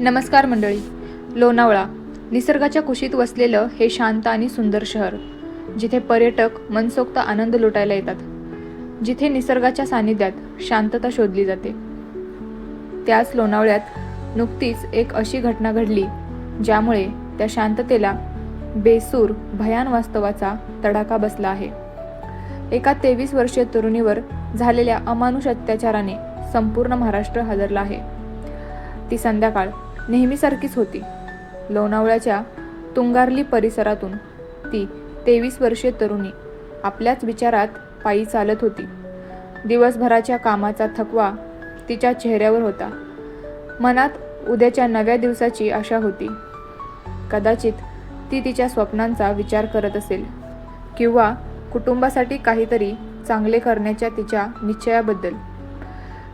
नमस्कार मंडळी. लोणावळा निसर्गाच्या कुशीत वसलेलं हे शांत आणि सुंदर शहर जिथे पर्यटक मनसोक्त आनंद लुटायला येतात जिथे निसर्गाच्या सानिध्यात शांतता शोधली जाते. त्याच लोणावळ्यात नुकतीच एक अशी घटना घडली ज्यामुळे त्या शांततेला बेसूर भयान वास्तवाचा तडाखा बसला आहे. एका तेवीस वर्षीय तरुणीवर झालेल्या अमानुष अत्याचाराने संपूर्ण महाराष्ट्र हादरला आहे. ती संध्याकाळ नेहमीसारखीच होती. लोणावळ्याच्या तुंगारली परिसरातून ती तेवीस वर्षीय तरुणी आपल्याच विचारात पायी चालत होती. दिवसभराच्या कामाचा थकवा तिच्या चेहऱ्यावर होता. मनात उद्याच्या नव्या दिवसाची आशा होती. कदाचित ती तिच्या स्वप्नांचा विचार करत असेल किंवा कुटुंबासाठी काहीतरी चांगले करण्याच्या तिच्या निश्चयाबद्दल.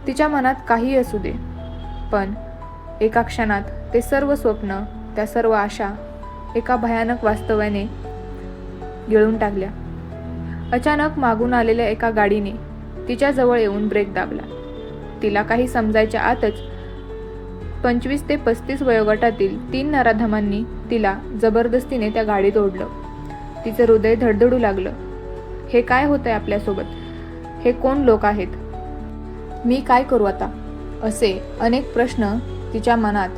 तिच्या मनात काही असू दे पण एका क्षणात ते सर्व स्वप्न त्या सर्व आशा एका भयानक वास्तव्याने गिळून टाकल्या. अचानक मागून आलेल्या एका गाडीने तिच्याजवळ येऊन ब्रेक दाबला. तिला काही समजायच्या आतच पंचवीस ते पस्तीस वयोगटातील तीन नराधमांनी तिला जबरदस्तीने त्या गाडीत ओढलं. तिचं हृदय धडधडू लागलं. हे काय होतंय आपल्यासोबत? हे कोण लोक आहेत? मी काय करू आता? असे अनेक प्रश्न तिच्या मनात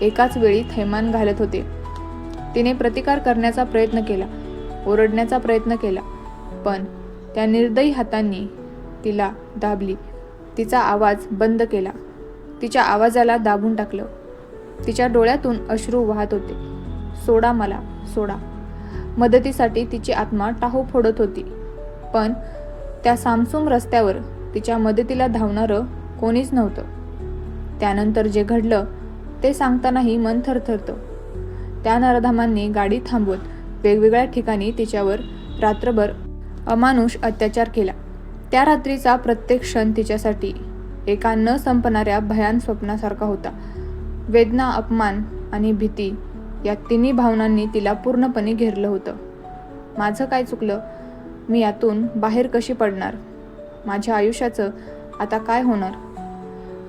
एकाच वेळी थैमान घालत होते. तिने प्रतिकार करण्याचा प्रयत्न केला ओरडण्याचा प्रयत्न केला पण त्या निर्दयी हातांनी तिला दाबली. तिचा आवाज बंद केला. तिच्या आवाजाला दाबून टाकलं. तिच्या डोळ्यातून अश्रू वाहत होते. सोडा मला सोडा. मदतीसाठी तिची आत्मा टाहो फोडत होती. पण त्या सामसूम रस्त्यावर तिच्या मदतीला धावणारं कोणीच नव्हतं. त्यानंतर जे घडलं ते सांगतानाही मन थरथरतं. त्या नरधामांनी गाडी थांबवत वेगवेगळ्या ठिकाणी तिच्यावर रात्रभर अमानुष अत्याचार केला. त्या रात्रीचा प्रत्येक क्षण तिच्यासाठी एका न संपणाऱ्या भयान स्वप्नासारखा होता. वेदना अपमान आणि भीती या तिन्ही भावनांनी तिला पूर्णपणे घेरलं होतं. माझं काय चुकलं? मी यातून बाहेर कशी पडणार? माझ्या आयुष्याचं आता काय होणार?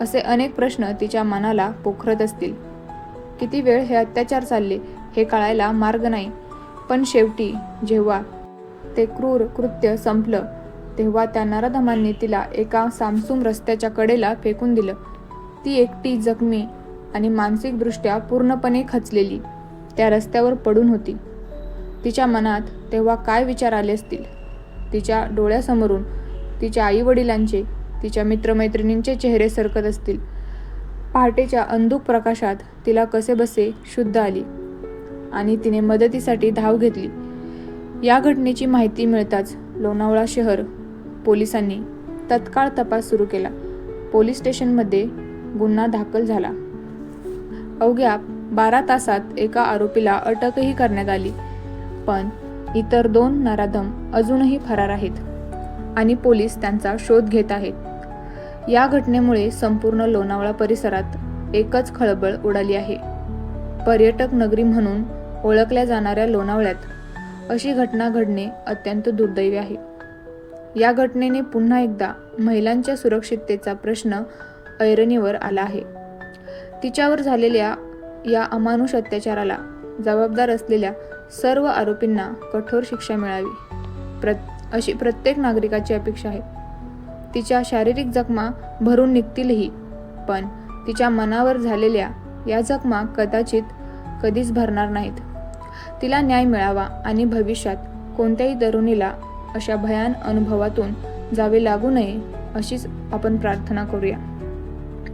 असे अनेक प्रश्न तिच्या मनाला पोखरत असतील. किती वेळ हे अत्याचार चालले हे कळायला मार्ग नाही. पण शेवटी जेव्हा ते क्रूर कृत्य संपलं तेव्हा त्या नराधमांनी तिला एका सामसूम रस्त्याच्या कडेला फेकून दिलं. ती एकटी जखमी आणि मानसिकदृष्ट्या पूर्णपणे खचलेली त्या रस्त्यावर पडून होती. तिच्या मनात तेव्हा काय विचार आले असतील? तिच्या डोळ्यासमोरून तिच्या आईवडिलांचे तिच्या मित्रमैत्रिणींचे चेहरे सरकत असतील. पहाटेच्या अंधुक प्रकाशात तिला कसे बसे शुद्ध आली आणि तिने मदतीसाठी धाव घेतली. या घटनेची माहिती मिळताच लोणावळा शहर पोलिसांनी तत्काळ तपास सुरू केला. पोलीस स्टेशनमध्ये गुन्हा दाखल झाला. अवघ्या बारा तासात एका आरोपीला अटकही करण्यात आली. पण इतर दोन नराधम अजूनही फरार आहेत. आणि पोलीस त्यांचा शोध घेत आहेत. या घटनेमुळे संपूर्ण लोणावळा परिसरात एकच खळबळ उडाली आहे. पर्यटक नगरी म्हणून ओळखल्या जाणाऱ्या लोणावळ्यात अशी घटना घडणे अत्यंत दुर्दैवी आहे. या घटनेने पुन्हा एकदा महिलांच्या सुरक्षिततेचा प्रश्न ऐरणीवर आला आहे. तिच्यावर झालेल्या या अमानुष अत्याचाराला जबाबदार असलेल्या सर्व आरोपींना कठोर शिक्षा मिळावी. प्र अशी प्रत्येक नागरिकाची अपेक्षा आहे. तिच्या शारीरिक जखमा भरून निघतीलही पण तिच्या मनावर झालेल्या या जखमा कदाचित कधीच भरणार नाहीत. तिला न्याय मिळावा आणि भविष्यात कोणत्याही तरुणीला अशा भयान अनुभवातून जावे लागू नये अशीच आपण प्रार्थना करूया.